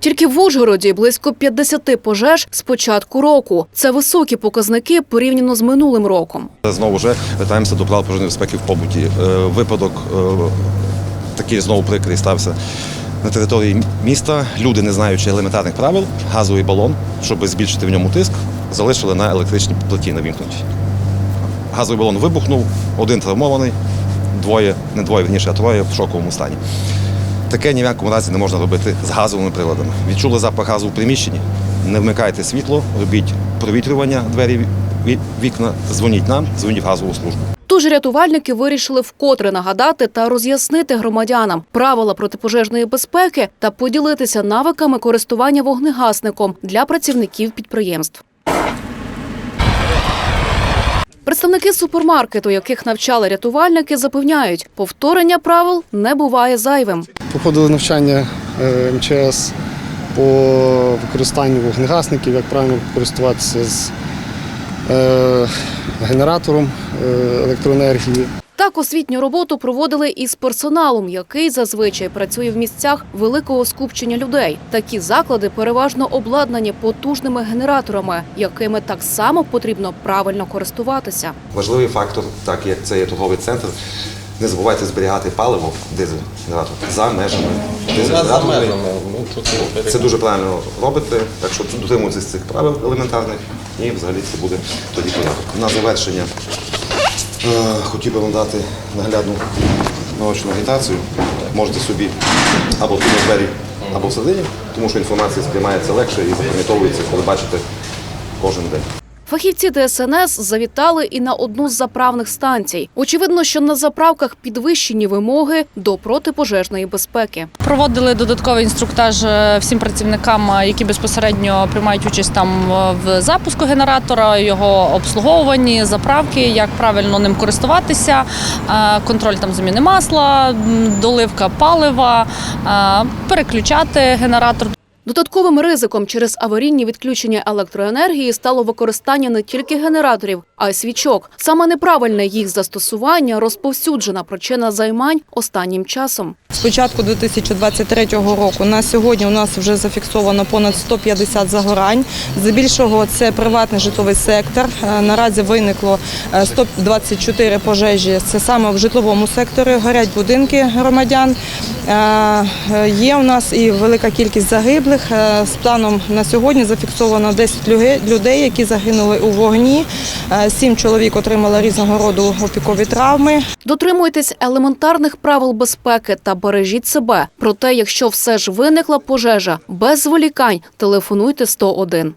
Тільки в Ужгороді близько 50 пожеж з початку року. Це високі показники порівняно з минулим роком. Знову ж вертаємося до правил пожежної безпеки в побуті. Е, Випадок е, такий знову прикрий стався на території міста. Люди, не знаючи елементарних правил, газовий балон, щоб збільшити в ньому тиск, залишили на електричній плиті навімкнутій. Газовий балон вибухнув, один травмований, двоє, не двоє, вірніше, а троє в шоковому стані. Таке ні в якому разі не можна робити з газовими приладами. Відчули запах газу в приміщенні, не вмикайте світло, робіть провітрювання двері, вікна, дзвоніть нам, дзвоніть в газову службу. Тож рятувальники вирішили вкотре нагадати та роз'яснити громадянам правила протипожежної безпеки та поділитися навиками користування вогнегасником для працівників підприємств. Представники супермаркету, яких навчали рятувальники, запевняють, повторення правил не буває зайвим. Проходили навчання е, МЧС по використанню вогнегасників, як правильно користуватися з е, генератором е, електроенергії. Так освітню роботу проводили із персоналом, який зазвичай працює в місцях великого скупчення людей. Такі заклади переважно обладнані потужними генераторами, якими так само потрібно правильно користуватися. Важливий фактор, так як це є торговий центр, не забувайте зберігати паливо, дизель генератор, за межами дизель-генераторної. Це дуже правильно робите, так що дотримуйтесь цих правил елементарних і взагалі це буде тоді порядок. На завершення хотів би вам дати наглядну наочну агітацію. Можете собі або тут на двері, або садині, тому що інформація сприймається легше і запам'ятовується, коли бачите кожен день. Фахівці ДСНС завітали і на одну з заправних станцій. Очевидно, що на заправках підвищені вимоги до протипожежної безпеки. Проводили додатковий інструктаж е, всім працівникам, е, які безпосередньо приймають участь там е, в запуску генератора, його обслуговуванні, заправки, як правильно ним користуватися, контроль там заміни масла, доливка палива, переключати генератор. Додатковим ризиком через аварійні відключення електроенергії стало використання не тільки генераторів, а й свічок. Саме неправильне їх застосування розповсюджена причина займань останнім часом. З початку 2023 року на сьогодні у нас вже зафіксовано понад 150 загорань. Здебільшого це приватний житловий сектор. Е, Наразі виникло е, 124 пожежі. Це саме в житловому секторі. Горять будинки громадян. Е, е, Є у нас і велика кількість загиблих. Е, З планом на сьогодні зафіксовано 10 людей, які загинули у вогні. Е, Сім чоловік отримали різного роду опікові травми. Дотримуйтесь елементарних правил безпеки та бережіть себе. Проте, якщо все ж виникла пожежа, без зволікань телефонуйте 101.